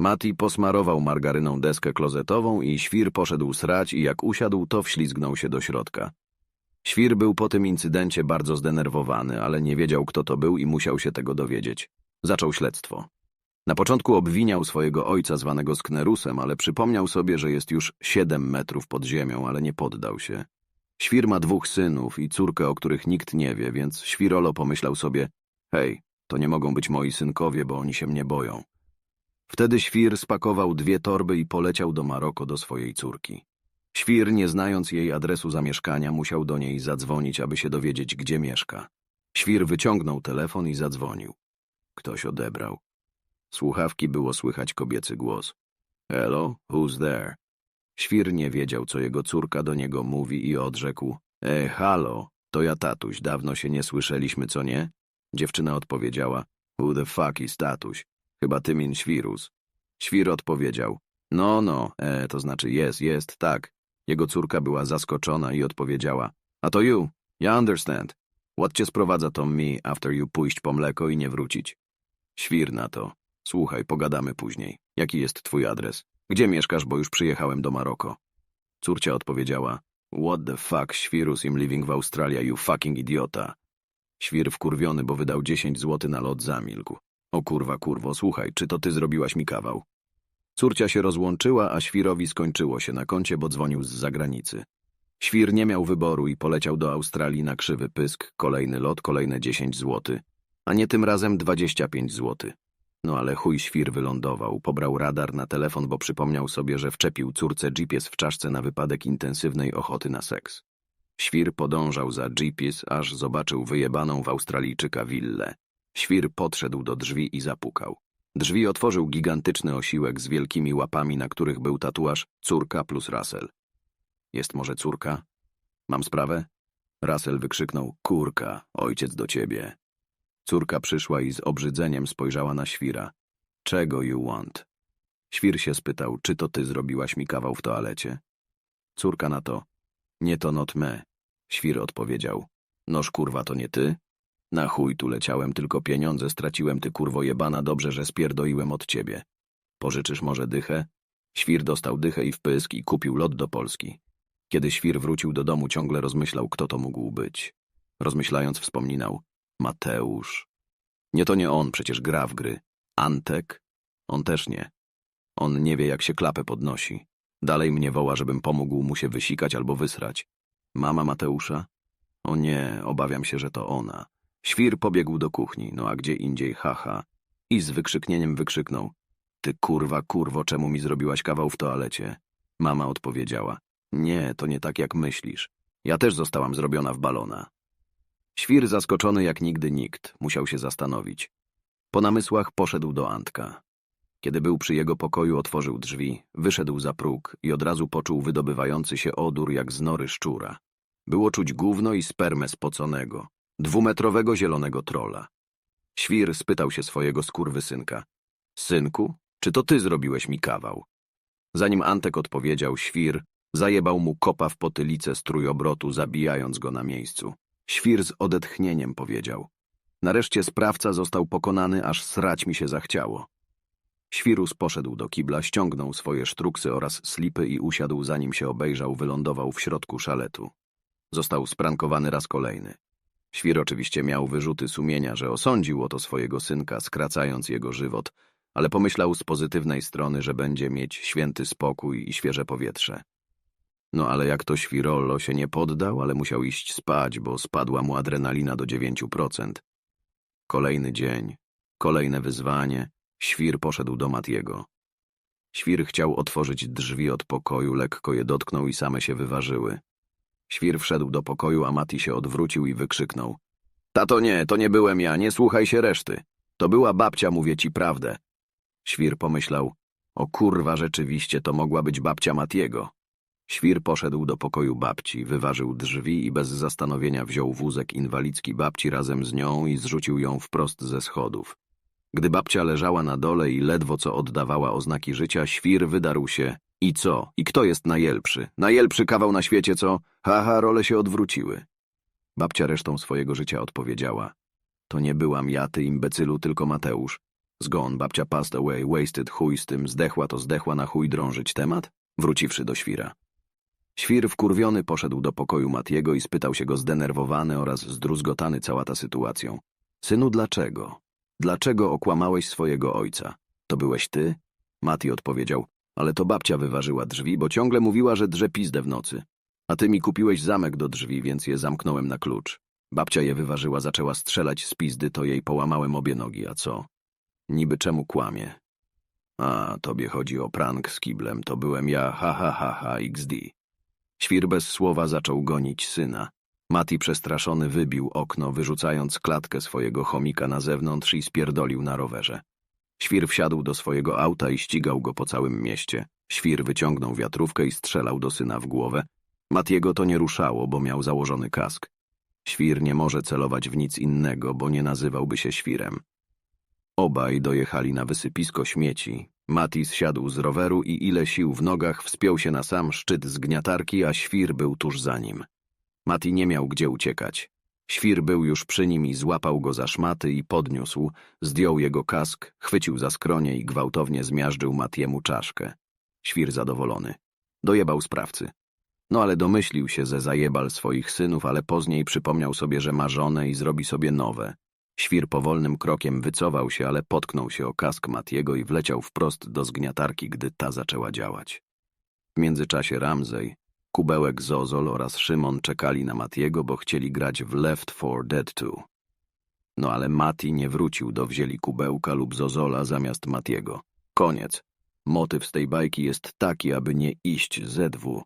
Mati posmarował margaryną deskę klozetową i świr poszedł srać i jak usiadł, to wślizgnął się do środka. Świr był po tym incydencie bardzo zdenerwowany, ale nie wiedział, kto to był i musiał się tego dowiedzieć. Zaczął śledztwo. Na początku obwiniał swojego ojca zwanego Sknerusem, ale przypomniał sobie, że jest już siedem metrów pod ziemią, ale nie poddał się. Świr ma dwóch synów i córkę, o których nikt nie wie, więc Świrolo pomyślał sobie, hej, to nie mogą być moi synkowie, bo oni się mnie boją. Wtedy Świr spakował dwie torby i poleciał do Maroko do swojej córki. Świr, nie znając jej adresu zamieszkania, musiał do niej zadzwonić, aby się dowiedzieć, gdzie mieszka. Świr wyciągnął telefon i zadzwonił. Ktoś odebrał. Słuchawki było słychać kobiecy głos. Hello, who's there? Świr nie wiedział, co jego córka do niego mówi i odrzekł. E, halo, to ja tatuś, dawno się nie słyszeliśmy, co nie? Dziewczyna odpowiedziała. Who the fuck is tatuś? Chyba ty min świrus. Świr odpowiedział. No, no, e, to znaczy jest, jest, tak. Jego córka była zaskoczona i odpowiedziała. A to you, ja understand. What cię sprowadza to me after you pójść po mleko i nie wrócić? Świr na to. Słuchaj, pogadamy później. Jaki jest twój adres? Gdzie mieszkasz, bo już przyjechałem do Maroko? Córcia odpowiedziała. What the fuck, świrus im living w Australia, you fucking idiota. Świr wkurwiony, bo wydał 10 zł na lot, zamilkł. O kurwa, kurwo, słuchaj, czy to ty zrobiłaś mi kawał? Córcia się rozłączyła, a Świrowi skończyło się na koncie, bo dzwonił z zagranicy. Świr nie miał wyboru i poleciał do Australii na krzywy pysk, kolejny lot, kolejne 10 zł, a nie tym razem 25 zł. No ale chuj świr wylądował, pobrał radar na telefon, bo przypomniał sobie, że wczepił córce GPS w czaszce na wypadek intensywnej ochoty na seks. Świr podążał za GPS, aż zobaczył wyjebaną w Australijczyka willę. Świr podszedł do drzwi i zapukał. Drzwi otworzył gigantyczny osiłek z wielkimi łapami, na których był tatuaż córka plus Russell. Jest może córka? Mam sprawę? Russell wykrzyknął, kurka, ojciec do ciebie. Córka przyszła i z obrzydzeniem spojrzała na świra. Czego you want? Świr się spytał, czy to ty zrobiłaś mi kawał w toalecie? Córka na to, nie to not me. Świr odpowiedział, noż kurwa to nie ty? Na chuj tu leciałem, tylko pieniądze straciłem, ty kurwo jebana, dobrze, że spierdoiłem od ciebie. Pożyczysz może dychę? Świr dostał dychę i wpysk i kupił lot do Polski. Kiedy Świr wrócił do domu, ciągle rozmyślał, kto to mógł być. Rozmyślając, wspominał, Mateusz. Nie to nie on, przecież gra w gry. Antek? On też nie. On nie wie, jak się klapę podnosi. Dalej mnie woła, żebym pomógł mu się wysikać albo wysrać. Mama Mateusza? O nie, obawiam się, że to ona. Świr pobiegł do kuchni, no a gdzie indziej haha. I z wykrzyknieniem wykrzyknął. Ty kurwa, kurwo, czemu mi zrobiłaś kawał w toalecie? Mama odpowiedziała. Nie, to nie tak jak myślisz. Ja też zostałam zrobiona w balona. Świr zaskoczony jak nigdy nikt, musiał się zastanowić. Po namysłach poszedł do Antka. Kiedy był przy jego pokoju, otworzył drzwi, wyszedł za próg i od razu poczuł wydobywający się odór jak z nory szczura. Było czuć gówno i spermę spoconego, dwumetrowego zielonego trola. Świr spytał się swojego skurwysynka. Synku, czy to ty zrobiłeś mi kawał? Zanim Antek odpowiedział, świr zajebał mu kopa w potylicę strójobrotu, zabijając go na miejscu. Świr z odetchnieniem powiedział. Nareszcie sprawca został pokonany, aż srać mi się zachciało. Świrus poszedł do kibla, ściągnął swoje sztruksy oraz slipy i usiadł, zanim się obejrzał, wylądował w środku szaletu. Został sprankowany raz kolejny. Świr oczywiście miał wyrzuty sumienia, że osądził o to swojego synka, skracając jego żywot, ale pomyślał z pozytywnej strony, że będzie mieć święty spokój i świeże powietrze. No ale jak to Świrollo się nie poddał, ale musiał iść spać, bo spadła mu adrenalina do dziewięciu procent. Kolejny dzień, kolejne wyzwanie, Świr poszedł do Matiego. Świr chciał otworzyć drzwi od pokoju, lekko je dotknął i same się wyważyły. Świr wszedł do pokoju, a Mati się odwrócił i wykrzyknął. Tato nie, to nie byłem ja, nie słuchaj się reszty. To była babcia, mówię ci prawdę. Świr pomyślał, o kurwa, rzeczywiście to mogła być babcia Matiego. Świr poszedł do pokoju babci, wyważył drzwi i bez zastanowienia wziął wózek inwalidzki babci razem z nią i zrzucił ją wprost ze schodów. Gdy babcia leżała na dole i ledwo co oddawała oznaki życia, świr wydarł się. I co? I kto jest najlepszy? Najlepszy kawał na świecie, co? Haha, role się odwróciły. Babcia resztą swojego życia odpowiedziała. To nie byłam ja, ty imbecylu, tylko Mateusz. Zgon, babcia passed away, wasted, chuj z tym, zdechła to zdechła na chuj drążyć temat? Wróciwszy do świra. Świr wkurwiony poszedł do pokoju Matiego i spytał się go zdenerwowany oraz zdruzgotany cała ta sytuacją. Synu, dlaczego? Dlaczego okłamałeś swojego ojca? To byłeś ty? Mati odpowiedział, ale to babcia wyważyła drzwi, bo ciągle mówiła, że drze pizdę w nocy. A ty mi kupiłeś zamek do drzwi, więc je zamknąłem na klucz. Babcia je wyważyła, zaczęła strzelać z pizdy, to jej połamałem obie nogi, a co? Niby czemu kłamie? A, tobie chodzi o prank z kiblem, to byłem ja, ha ha ha ha xd. Świr bez słowa zaczął gonić syna. Mati przestraszony wybił okno, wyrzucając klatkę swojego chomika na zewnątrz i spierdolił na rowerze. Świr wsiadł do swojego auta i ścigał go po całym mieście. Świr wyciągnął wiatrówkę i strzelał do syna w głowę. Matiego to nie ruszało, bo miał założony kask. Świr nie może celować w nic innego, bo nie nazywałby się świrem. Obaj dojechali na wysypisko śmieci. Matis siadł z roweru i ile sił w nogach wspiął się na sam szczyt zgniatarki, a świr był tuż za nim. Mati nie miał gdzie uciekać. Świr był już przy nim i złapał go za szmaty i podniósł, zdjął jego kask, chwycił za skronie i gwałtownie zmiażdżył Matiemu czaszkę. Świr zadowolony. Dojebał sprawcy. No ale domyślił się ze zajebal swoich synów, ale później przypomniał sobie, że ma żonę i zrobi sobie nowe. Świr powolnym krokiem wycofał się, ale potknął się o kask Matiego i wleciał wprost do zgniatarki, gdy ta zaczęła działać. W międzyczasie Ramsey, Kubełek Zozol oraz Szymon czekali na Matiego, bo chcieli grać w Left 4 Dead 2. No ale Mati nie wrócił do wzięli Kubełka lub Zozola zamiast Matiego. Koniec. Motyw z tej bajki jest taki, aby nie iść ZW.